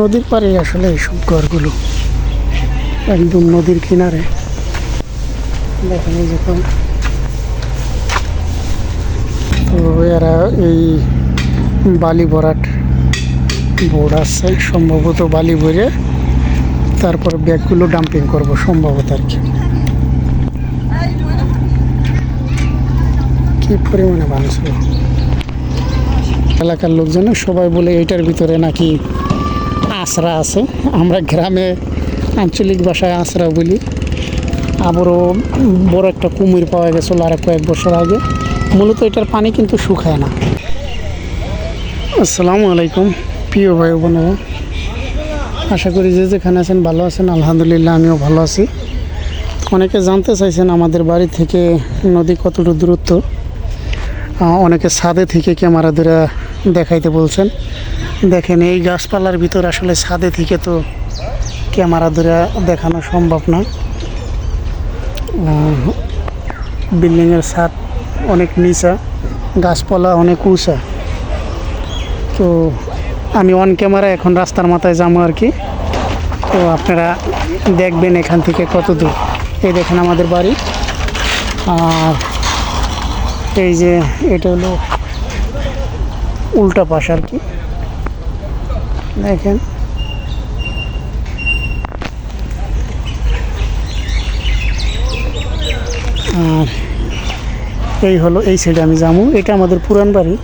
নদীর পাড়ে আসলে এইসব ঘরগুলো। একদম নদীর কিনারে। দেখেন এই যখন তো। এরা এই বালি ভরাট বোর্ড আসছে সম্ভবত বালি ভরে তারপর ব্যাগগুলো ডাম্পিং করব, সম্ভবত আর কি। কি পরিমাণে মানুষ এলাকার লোকজন সবাই বলে এটার ভিতরে নাকি আশ্রা আছে। আমরা গ্রামে আঞ্চলিক ভাষায় আশ্রা বলি। আবারও বড় একটা কুমির পাওয়া গেছিল আর কয়েক বছর আগে। মূলত এটার পানি কিন্তু শুকায় না। আসসালামু আলাইকুম, প্রিয় ভাই বোনেরা। আশা করি যে যেখানে আছেন ভালো আছেন, আলহামদুলিল্লাহ আমিও ভালো আছি। অনেকে জানতে চাইছেন আমাদের বাড়ি থেকে নদী কতটুকু দূরত্ব। অনেকে ছাদে থেকে ক্যামেরা ধরে দেখাইতে বলছেন। দেখেন, এই গাছপালার ভিতর আসলে ছাদে থেকে তো ক্যামেরা ধরে দেখানো সম্ভব না। বিল্ডিংয়ের ছাদ অনেক নিচা, গাছপালা অনেক উঁচা। তো আমি অন ক্যামেরা এখন রাস্তার মাথায় যাব আর কি। তো আপনারা দেখবেন এখান থেকে কত দূর। এই দেখেন আমাদের বাড়ি। আর এই যে এটা হলো উল্টা পাশ আর কি। দেখেন। আর এই হলো, এই সাইডে আমি যাব। এটা আমাদের পুরান বাড়ি।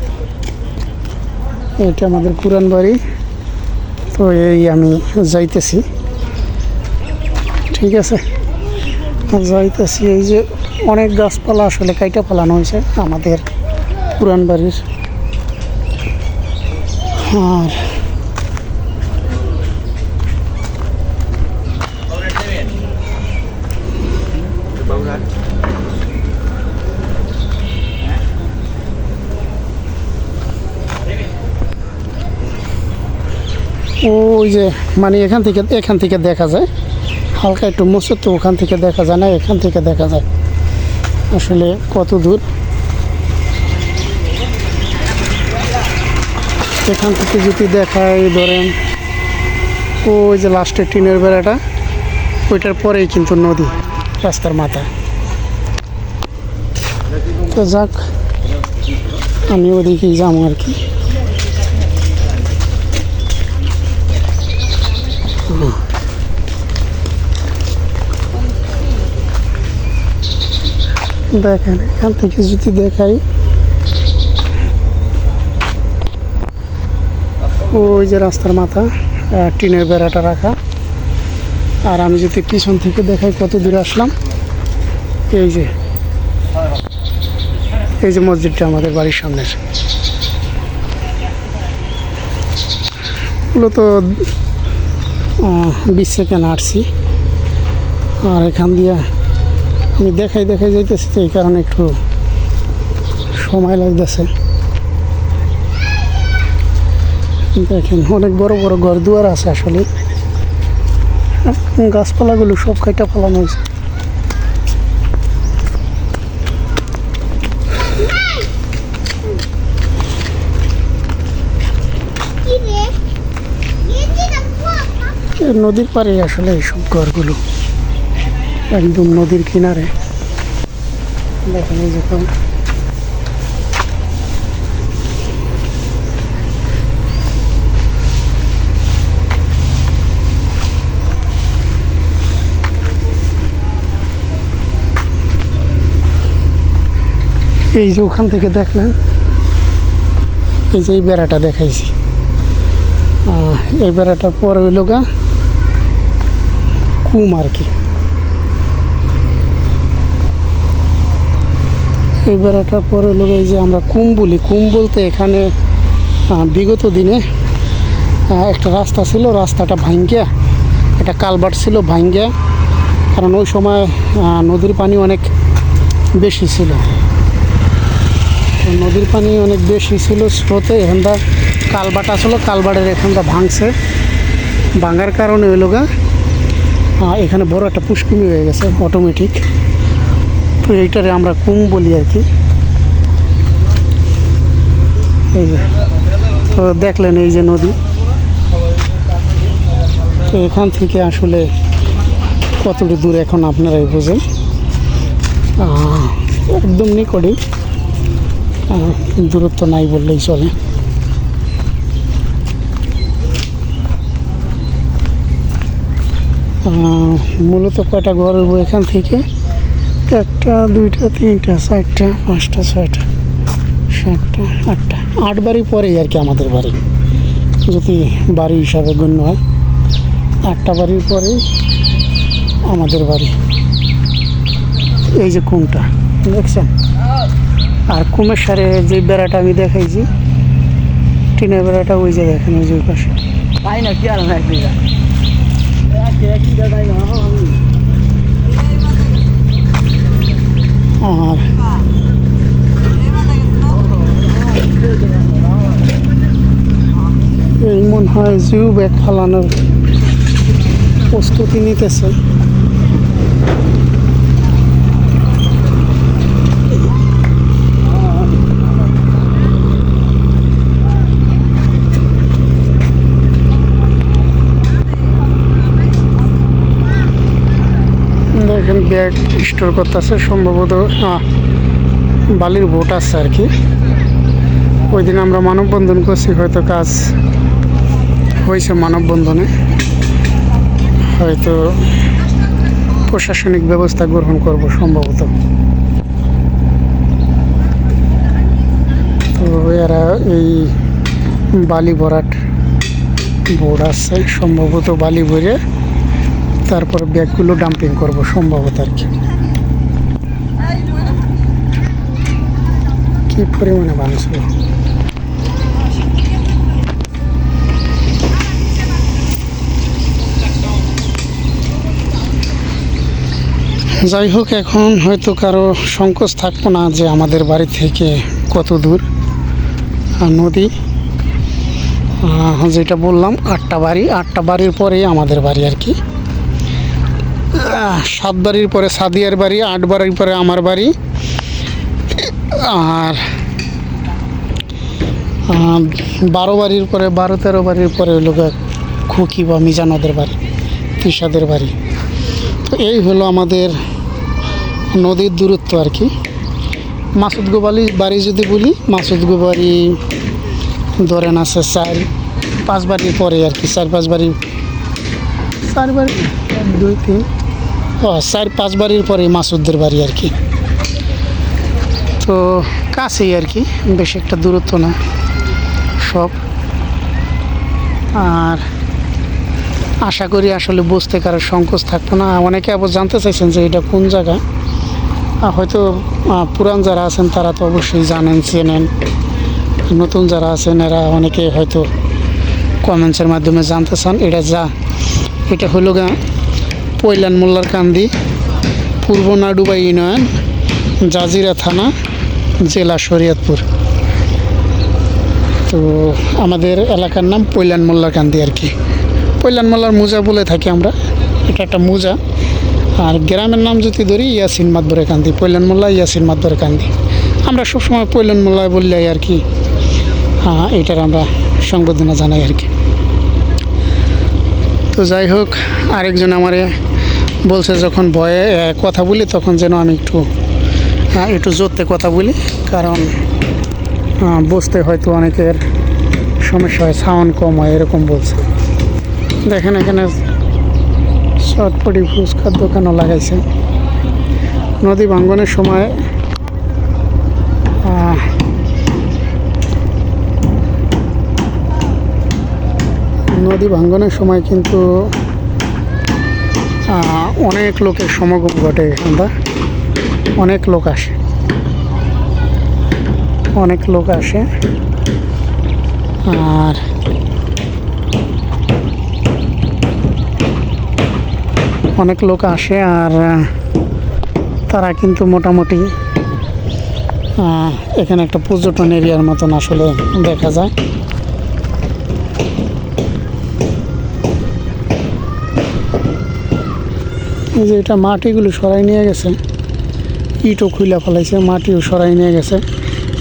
এটা আমাদের পুরান বাড়ি। তো এই আমি যাইতেছি। ঠিক আছে? যাইতেছি, এই যে অনেক গাছপালা আসলে কাইটা ফেলানো হয়েছে আমাদের পুরান বাড়ির। আর ওই যে মানে এখান থেকে এখান থেকে দেখা যায়। হালকা একটু মুসুর তো ওখান থেকে দেখা যায় না, এখান থেকে দেখা যায়। আসলে কত দূর। এখান থেকে যদি দেখায় ধরেন, ওই যে লাস্টের টিনের বেড়াটা, ওইটার পরেই কিন্তু নদী, রাস্তার মাথা। তো যাক, আমি ওদিকেই যাব আর কি। দেখেন, এখান থেকে যদি দেখাই। ওই যে রাস্তার মাথা টিনের বেড়াটা রাখা। আর আমি যদি পিছন থেকে দেখাই কত দূরে আসলাম, এই যে এই যে মসজিদটা আমাদের বাড়ির সামনের। মূলত বিশ সেকেন্ড আটছি। আর এখান দিয়ে আমি দেখাই দেখাই যাইতেছি তো, এই কারণে একটু সময় লাগতেছে। দেখেন, অনেক বড় বড় ঘর দুয়ার আছে আসলে। গাছপালাগুলো সব কাইটা ফেলানো হয়েছে। এ নদীর পাড়ে আসলে এইসব ঘরগুলো। একদম নদীর কিনারে। দেখেন এই যখন এই যে ওখান থেকে দেখলেন, এই যে এই বেড়াটা দেখাইছি। এই বেড়াটার পর হইল গা কুম আর কি। এই বেড়াটার পরে হলো এই যে আমরা কুম বলি কুম বলতে এখানে বিগত দিনে একটা রাস্তা ছিল রাস্তাটা ভাঙ্গিয়া একটা কালভার্ট ছিল ভাঙ্গিয়া কারণ ওই সময় নদীর পানি অনেক বেশি ছিল। নদীর পানি অনেক বেশি ছিল স্রোতে এখানটা কালবাট আসলো কালবাটের এখানটা ভাঙছে। ভাঙার কারণে গা আহ, এখানে বড় একটা পুষ্কুমি হয়ে গেছে অটোমেটিক তো এইটারে আমরা কুম বলি আর কি। এই যে, তো দেখলেন এই যে নদী। তো এখান থেকে আসলে কতটুকু দূর এখন আপনারাই বোঝেন? একদম নিকটেই দূরত্ব নাই বললেই চলে। মূলত কয়টা ঘর হইব এখান থেকে? একটা, দুইটা, তিনটা, চারটা, পাঁচটা, ছয়টা, সাতটা, আটটা। আট বাড়ি পরেই আর কি আমাদের বাড়ি। যদি বাড়ি হিসাবে গণ্য হয়। আটটা বাড়ির পরেই আমাদের বাড়ি। এই যে কুমটা, দেখছেন? আর কুমের সারে যে বেড়াটা আমি দেখাইছি, টিনের বেড়াটা ওই যে দেখেন, ওই যে পাশে। তাই না কি আর আর এই মনে হয় জিও ব্যাগ ফালানোর প্রস্তুতি নিতেছে দেখেন ব্যাগ স্টোর করতেছে, সম্ভবত বালির বোট আছে আর কি। ওই দিন আমরা মানববন্ধন করছি, হয়তো কাজ হয়েছে মানববন্ধনে। হয়তো প্রশাসনিক ব্যবস্থা গ্রহণ করব সম্ভবত। তো এরা এই বালি ভরাট বোর্ড আছে, সম্ভবত বালি ভরে তারপর ব্যাগগুলো ডাম্পিং করব, সম্ভবত আর কি। পরিমাণে ভাঙছিল যাই হোক, এখন হয়তো কারও সংকোচ থাকব না যে আমাদের বাড়ি থেকে কত দূর নদী। যেটা বললাম, আটটা বাড়ি, আটটা বাড়ির পরেই আমাদের বাড়ি আর কি। আহ, সাত বাড়ির পরে সাদিয়ার বাড়ি আট বাড়ির পরে আমার বাড়ি। আর বারো বাড়ির পরে বারো তেরো বাড়ির পরে হলো খুকি বা মিজানদের বাড়ি তিসাদের বাড়ি। তো এই হলো আমাদের নদীর দূরত্ব আর কি। মাসুদ গোবালি বাড়ি যদি বলি মাসুদ গোবাড়ি ধরেন আছে চার পাঁচ বাড়ির পরে আর কি চার পাঁচ বাড়ি চার বাড়ি দুই তিন ও, চার পাঁচ বাড়ির পরে মাসুদদের বাড়ি আর কি। তো কাছেই আর কি, বেশি একটা দূরত্ব না, সব। আর আশা করি আসলে বুঝতে কারও সংকোচ থাকতো না। অনেকে আবার জানতে চাইছেন যে এটা কোন জায়গা। হয়তো পুরান যারা আছেন তারা তো অবশ্যই জানেন, চেনেন। নতুন যারা আছেন এরা অনেকে হয়তো কমেন্টসের মাধ্যমে জানতে চান, এটা যা, এটা হলো গা। পৈলান মোল্লার কান্দি, পূর্ব নাডুবা ইউনিয়ন, জাজিরা থানা, জেলা শরীয়তপুর। তো আমাদের এলাকার নাম পৈলান মোল্লার কান্দি আর কি। পৈলান মোল্লার মোজা বলে থাকি আমরা, এটা একটা মোজা। আর গ্রামের নাম যদি ধরি, ইয়াসিন মাতবরে কান্দি, পৈলান মোল্লা, ইয়াসিন মাতবরে কান্দি। আমরা সবসময় পৈলান মোল্লায় বললে আর কি হ্যাঁ এটার আমরা সংবর্ধনা জানাই আর কি। তো যাই হোক, আরেকজন আমারে বলছে যখন ভয়ে কথা বলি তখন যেন আমি একটু একটু জোরতে কথা বলি, কারণ বুঝতে হয়তো অনেকের সমস্যা হয় সাউন্ড কম হয়, এরকম বলছে। দেখেন এখানে চটপটি ফুচকার দোকানও লাগাইছে। নদী ভাঙ্গনের সময় নদী ভাঙ্গনের সময় কিন্তু অনেক লোকের সমাগম ঘটে আমরা। অনেক লোক আসে। অনেক লোক আসে। আর অনেক লোক আসে আর তারা কিন্তু মোটামুটি এখানে একটা পর্যটন এরিয়ার মতন আসলে দেখা যায়। এই যে এটা মাটিগুলো সরাই নিয়ে গেছে, ইটও খুইলা ফেলাইছে, মাটিও সরাই নিয়ে গেছে।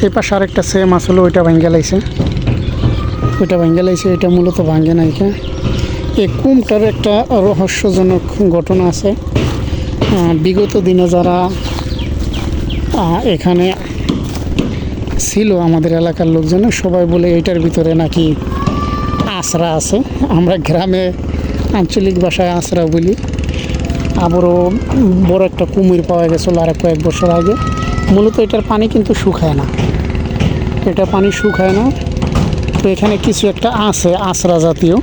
এই পাশে আরেকটা সেম আসলে, ওইটা ভাঙ্গে লাইছে। ওইটা ভাঙ্গে লাইছে, এটা মূলত ভাঙ্গে নাই এখানে এই কুমটার একটা রহস্যজনক ঘটনা আছে। বিগত দিনে যারা এখানে ছিল আমাদের এলাকার লোকজন, সবাই বলে এটার ভিতরে নাকি আশরা আছে। আমরা গ্রামে আঞ্চলিক ভাষায় আশরা বলি। আবারও বড় একটা কুমির পাওয়া গেছিল আর কয়েক বছর আগে। মূলত এটার পানি কিন্তু শুকায় না। এটা পানি শুকায় না। তো এখানে কিছু একটা আছে, আশরা জাতীয়।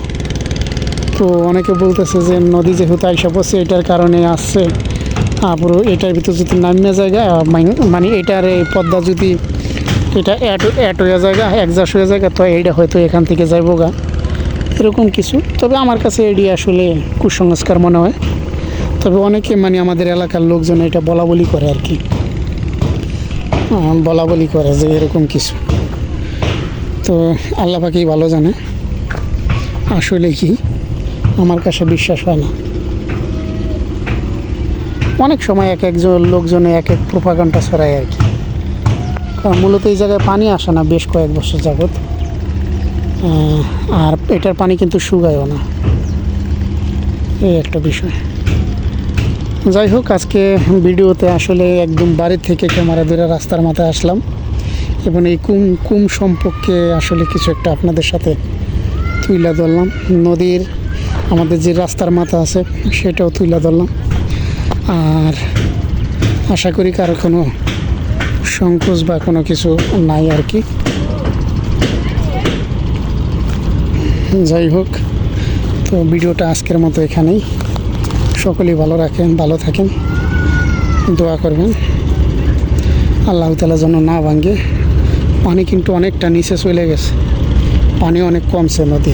তো অনেকে বলতেছে যে নদী যেহেতু আইসা পড়ছে, এটার কারণে আসছে আবারও এটার ভিতর যদি নামিয়ে জায়গা মানে এটার এই পদ্মা যদি এটা অ্যাট অ্যাট হয়ে জায়গা একজাস হয়ে জায়গা, তো এইটা হয়তো এখান থেকে যাইবো গা এরকম কিছু। তবে আমার কাছে এটি আসলে কুসংস্কার মনে হয়। তবে অনেকে মানে আমাদের এলাকার লোকজন এটা বলা বলি করে আর কি। বলা বলি করে যে এরকম কিছু। তো আল্লাহ পাকেই ভালো জানে। আসলে কি? আমার কাছে বিশ্বাস হয় না। অনেক সময় এক একজন লোকজনে এক এক প্রোপাগান্ডা ছড়ায় আর কি। কারণ মূলত এই জায়গায় পানি আসে না বেশ কয়েক বছর আহ, আর এটার পানি কিন্তু শুকায়ও না। এই একটা বিষয়। যাই হোক, আজকে ভিডিওতে আসলে একদম বাড়ির থেকে ক্যামেরা ধরে রাস্তার মাথায় আসলাম এবং এই কুম কুম সম্পর্কে আসলে কিছু একটা আপনাদের সাথে তুইলা ধরলাম। নদীর আমাদের যে রাস্তার মাথা আছে, সেটাও তুইলা ধরলাম। আর আশা করি কারও কোনো সংকোচ বা কোনো কিছু নাই আর কি। যাই হোক, তো ভিডিওটা আজকের মতো এখানেই। সকলেই ভালো রাখেন, ভালো থাকেন। দোয়া করবেন। আল্লাহ তালা যেন না ভাঙে। পানি কিন্তু অনেকটা নিচে চলে গেছে। পানি অনেক কমছে নদী